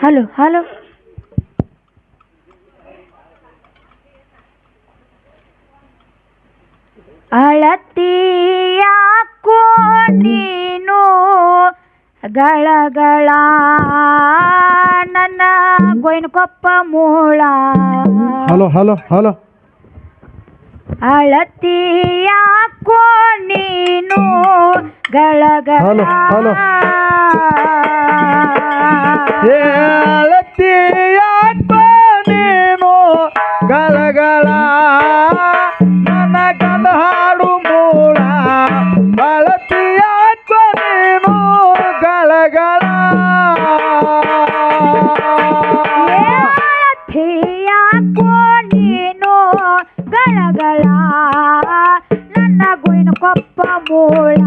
Hello hello ಅಳತಿಯಾಕೋ ನೀನು ಗಳಗಳ ನನ್ನ ಗೋಯ್ನಕೊಪ್ಪ ಮೂಳ ಹಲೋ ಹಲೋ ಹಲೋ ಅಳತಿಯಾಕೋ ನೀನು ಗಳಗಳ ಹಲೋ, ಹಲೋ. ಹೇಳತ್ತೀಯಾಕೋ ನೀನು ಗಲಗಳ ನನ್ನ ಗಂಡ ಹಾಡು ಮೂಳ ಬಳತಿಯಾಕೋ ನೀನು ಅಳತಿಯಾಕೋ ನೀನು ಗಲಗಳ ನನ್ನ ಗೋಯ್ನಕೊಪ್ಪ ಮೂಳ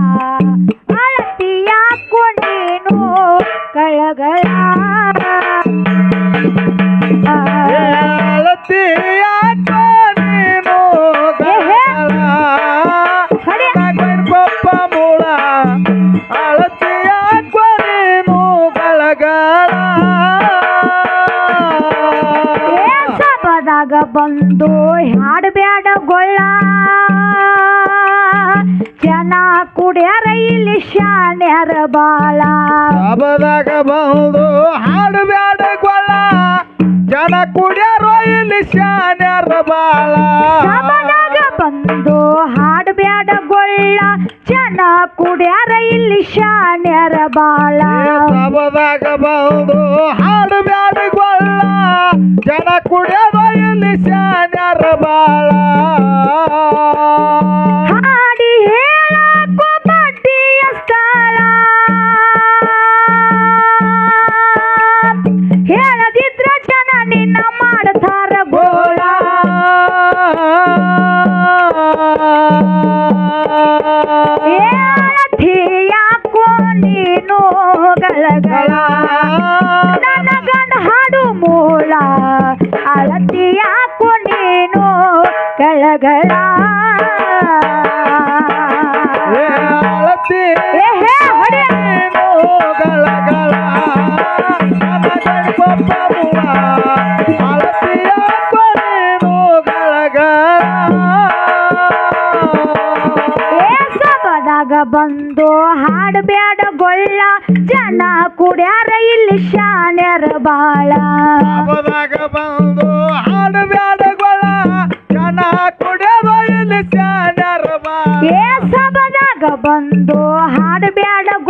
ಸಬದಾಗ ಬಂದು ಹಾಡಬೇಡ ಗೊಳ್ಳ. ಜನ ಕುಡ್ಯಾರ ಇಲ್ಲಿ ಶಾಣ್ಯಾರ ಬಾಳ. ಸಬದಾಗ ಬಂದು ಹಾಡಬೇಡ ಗೊಳ್ಳ. ಜನ ಕುಡಿಯರ ಇಲ್ಲಿ ಶಾನ್ಯಾರ ಬಾಳ. ಸಬದಾಗ ಬಂದು ಹಾಡಬೇಡ ಗೊಳ್ಳ. ಜನ ಕುಡ್ಯಾರ ಇಲ್ಲಿ ಶಾಣ್ಯರ ಬಾಳ. ಬಂದು ಹಾಡು ಬ್ಯಾಡ ಗೊಲ್ಲ ಜನ ಕುಡ್ಯಾರ ಇಲ್ಲಿ ಶಾಣ್ಯರ ಬಾಳ.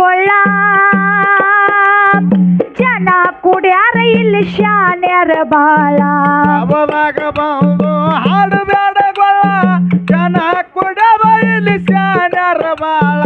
ಹಾಡಬ್ಯಾಡ ಗೊಳ್ಳ. ಜನ ಕುಡ್ಯಾರ ಇಲ್ಲಿ ಶಾಣ್ಯರ ಬಾಳ. ಹಾಡು ಜನ ಇಲ್ಲಿ ಸ್ಯಾನ್ಯಾರ ಬಾಳ.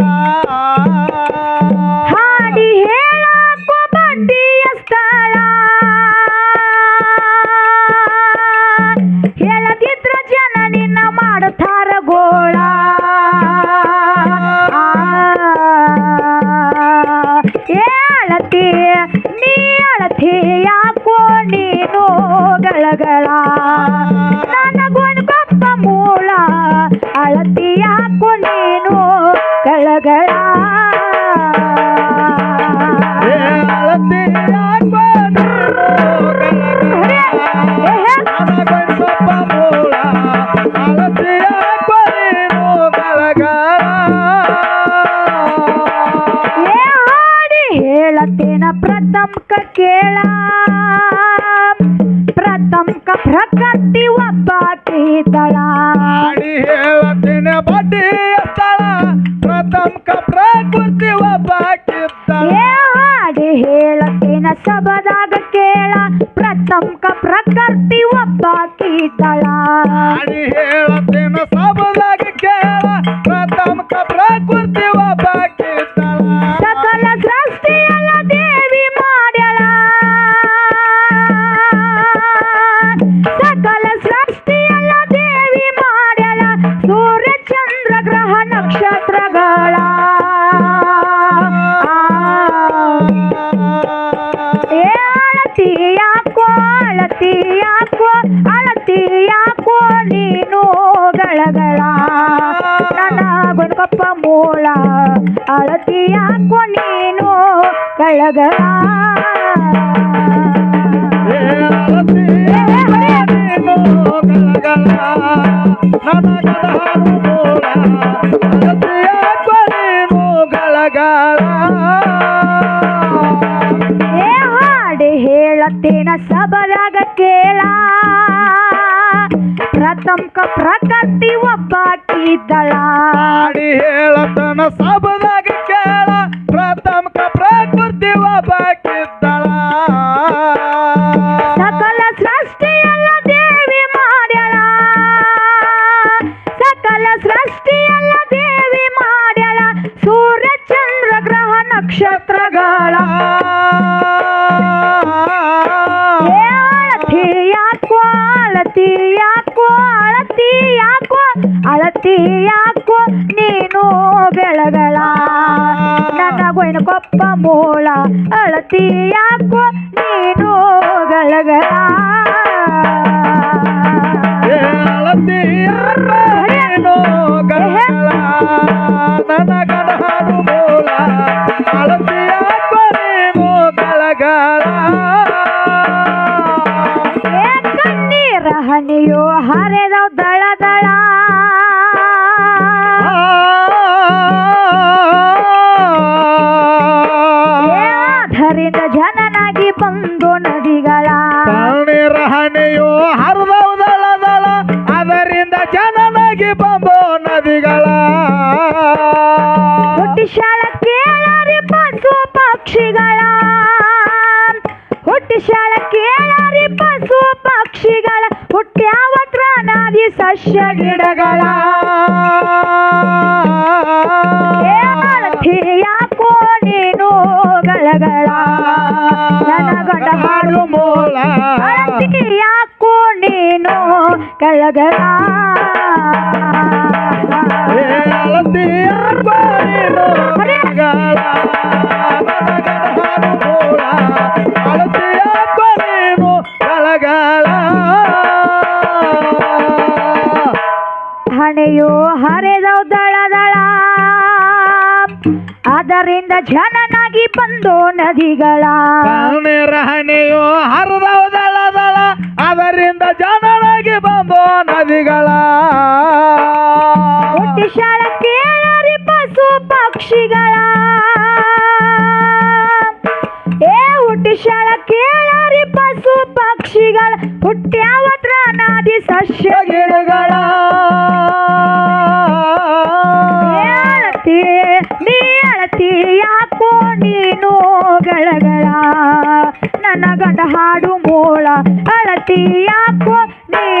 ಹಾಡಿ ಹೇಳತೇನ ಸಬದಾಗ ಕೇಳ ಪ್ರಥಮಕ ಪ್ರಕೃತಿ ಒಬ್ಬ ಕೀತಳ ಆಡಿ ಹೇಳತ್ತಿನ ಸಬದಾಗ ಕೇಳ ಪ್ರಥಮಕ ಪ್ರಕೃತಿ ಒಬ್ಬ ಕಿತ್ತಳ ಸಕಲ ಸೃಷ್ಟಿಯಲ್ಲ ದೇವಿ ಮಾಡ್ಯಳ. ಸಕಲ ಸೃಷ್ಟಿಯಲ್ಲ ದೇವಿ ಮಾಡ್ಯಳ. ಸೂರ್ಯ ಚಂದ್ರ ಗ್ರಹ ನಕ್ಷತ್ರಗಳ ಗಳಗಳ ಏ ಹಾಡಿ ಹೇಳತ್ತೇನ ಸಬರಾಗ ಕೇಳ ಪ್ರಥಮಕ ಯಾಕೋ ನೀನು ಬೆಳಗಳ ನನಗೊಯ್ನ ಕೊಪ್ಪ ಮೂಳ ಅಳತಿ. ಯಾಕೋ ನೀನು ಗಳಗಳ ಹನಿಯು ಹರಿದವು ದಳ ದಳ ಅದರಿಂದ ಜನನಾಗಿ ಬಂದು ನದಿಗಳ. ಹುಟ್ಟಿಶಾಳ ಕೇಳರಿ ಪಶು ಪಕ್ಷಿಗಳ. ಹುಟ್ಟಿಶಾಳ ಕೇಳರಿ ಪಶು ಪಕ್ಷಿಗಳ. ಹುಟ್ಟ್ಯಾವತ್ರ ನದಿ ಸಸ್ಯ ಗಿಡಗಳ. ಗಳಗಳ ಹಣೆಯೋ ಹರಿದವು ದಳ ದಳ ಅದರಿಂದ ಜನನಾಗಿ ಬಂದು ನದಿಗಳ. ಹಣೆಯೋ ಹನಿಯು ನದಿಗಳ ಹುಟ್ಟಿಶಾಳ ಕೇಳರಿ ಪಶು ಪಕ್ಷಿಗಳ. ಏ ಹುಟ್ಟಿಶಾಳ ಕೇಳರಿ ಪಶು ಪಕ್ಷಿಗಳ. ಹುಟ್ಟ್ಯಾವತ್ರ ನಾದಿ ಸಸ್ಯ ಗಿಡಗಳ ಏ ಅಳತಿ ನೀ ಅಳತಿ, ಯಾಕೋ ನೀನು ಗಳಗಳ. ನನ್ನ ಗಂಡ ಹಾಡು ಮೋಳ. ಅಳತಿ, ಯಾಕೋ ನೀನು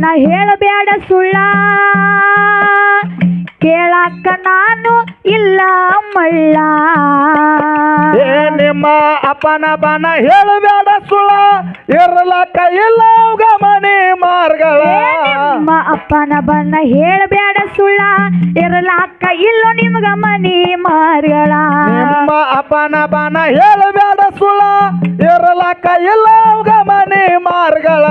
ಬಣ್ಣ ಹೇಳಬೇಡ ಸುಳ್ಳ. ಕೇಳಾಕ ನಾನು ಇಲ್ಲ ಮಳ್ಳ. ನಿಮ್ಮ ಅಪ್ಪನ ಬನ ಹೇಳಬೇಡ ಸುಳ್ಳ ಇರಲ ಕೈಲ ಮನೆ ಮಾರ್ಗಳ ನಿಮ್ಮ ಅಪ್ಪನ ಬಣ್ಣ ಹೇಳಬೇಡ ಸುಳ್ಳ. ಇರಲಾಕ ಇಲ್ಲೋ ನಿಮ್ಗ ಮನಿ ಮಾರ್ಗಳ ನಿಮ್ಮ ಅಪ್ಪನ ಬನ ಹೇಳಬೇಡ ಸುಳ್ಳ. ಇರ್ಲಕ್ಕ ಇಲ್ಲ ಮನೆ ಮಾರ್ಗಳ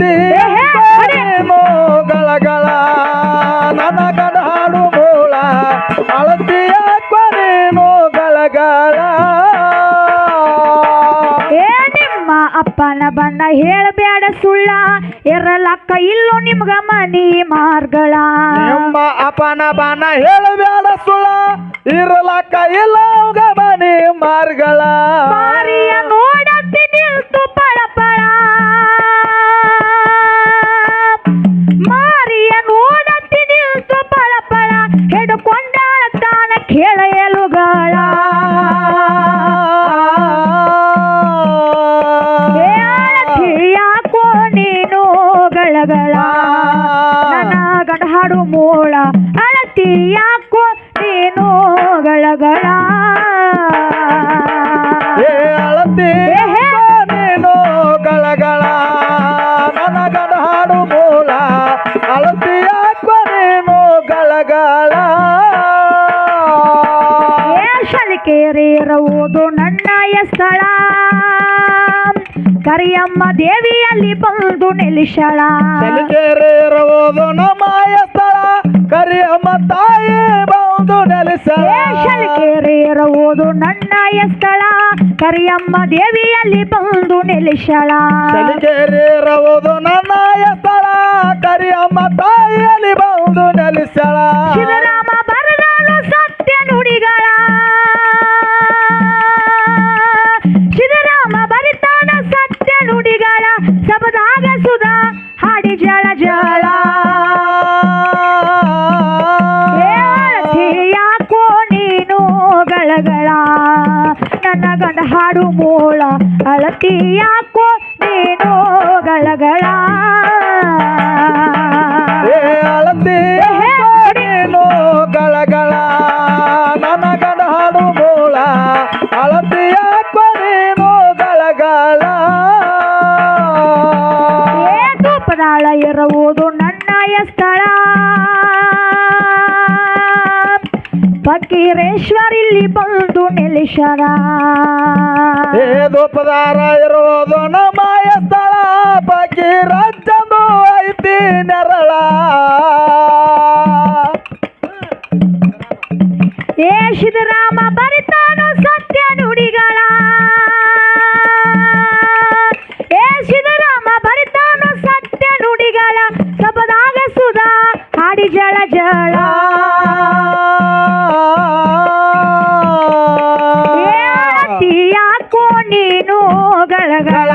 ನೀನು ಗಳಗಳ. ನನಗಡ ಹಾಡು ಮೂಳ ಅಳತಿ ನೀನು ಗಳಗಳ. ನಿಮ್ಮ ಅಪ್ಪನ ಬಣ್ಣ ಹೇಳಬೇಡ ಸುಳ್ಳ. ಇರಲಕ್ಕ ಇಲ್ಲೋ ನಿಮ್ಗ ಮನಿ ಮಾರ್ಗಳ. ನಿಮ್ಮ ಅಪ್ಪನ ಬಣ್ಣ ಹೇಳಬೇಡ ಸುಳ್ಳ. ಇರಲಕ್ಕ ಇಲ್ಲ ಅವ್ಗ ಮಾರ್ಗಳ. ಮಾರಿಯ ಮೂಳ ಅಳತಿ ಯಾಕೋ ನೀನು ಗಳಗಳ. ಅಳತಿ. ನೀನು ಗಳಗಳ. ನನ್ನ ಗಂಡ ಹಾಡು ಮೂಲ ಅಳತಿ ಯಾಕೋ ನೀನು ಗಳಗಳ. ಏ ಶಲಿಕೇರಿ ಇರುವುದು ಕರಿಯಮ್ಮ ದೇವಿಯಲ್ಲಿ ಬಂದು ನಿಲ್ಲಿಸಳ. ಇರುವುದು ನಮಾಯ ಸ್ಥಳ ಕರಿಯಮ್ಮ ತಾಯಿ ಬಂದು ನೆಲೆಸಳ ಶಲಿಕೇರಿ ಇರುವುದು ನನ್ನಯ ಸ್ಥಳ ಕರಿಯಮ್ಮ ದೇವಿಯಲ್ಲಿ ಬಂದು ನಿಲ್ಲಿಸಳ. ಇರುವುದು ನನ್ನಯ ಸ್ಥಳ ಕರಿಯಮ್ಮ ತಾಯಿಯಲ್ಲಿ ಬಂದು ನೆಲೆಸಳ ಹಾಡು ಮೂಳ ಅಳತಿ ಯಾಕೋ ನೀನು ಗಳಗಳ. ಗಳಗಳ ನನ್ನ ಗಂಡ ಹಾಡು ಮೂಲ ಅಳತಿ ಯಾಕೋ ನೀನು ಗಳಗಳ. ಏ ಧೂಪದಾಳ ಇರುವುದು ನನ್ನಯ ಸ್ಥಳ. ಫಕೀರೇಶ್ವರಿಲ್ಲಿ ಬಂದು ನೆಲೆಶರ ನೆರಳ. ಏ ಸಿದ್ದರಾಮ ಗಳಗಳ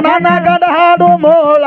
ನನಗಡಾಡು ಗಂಡ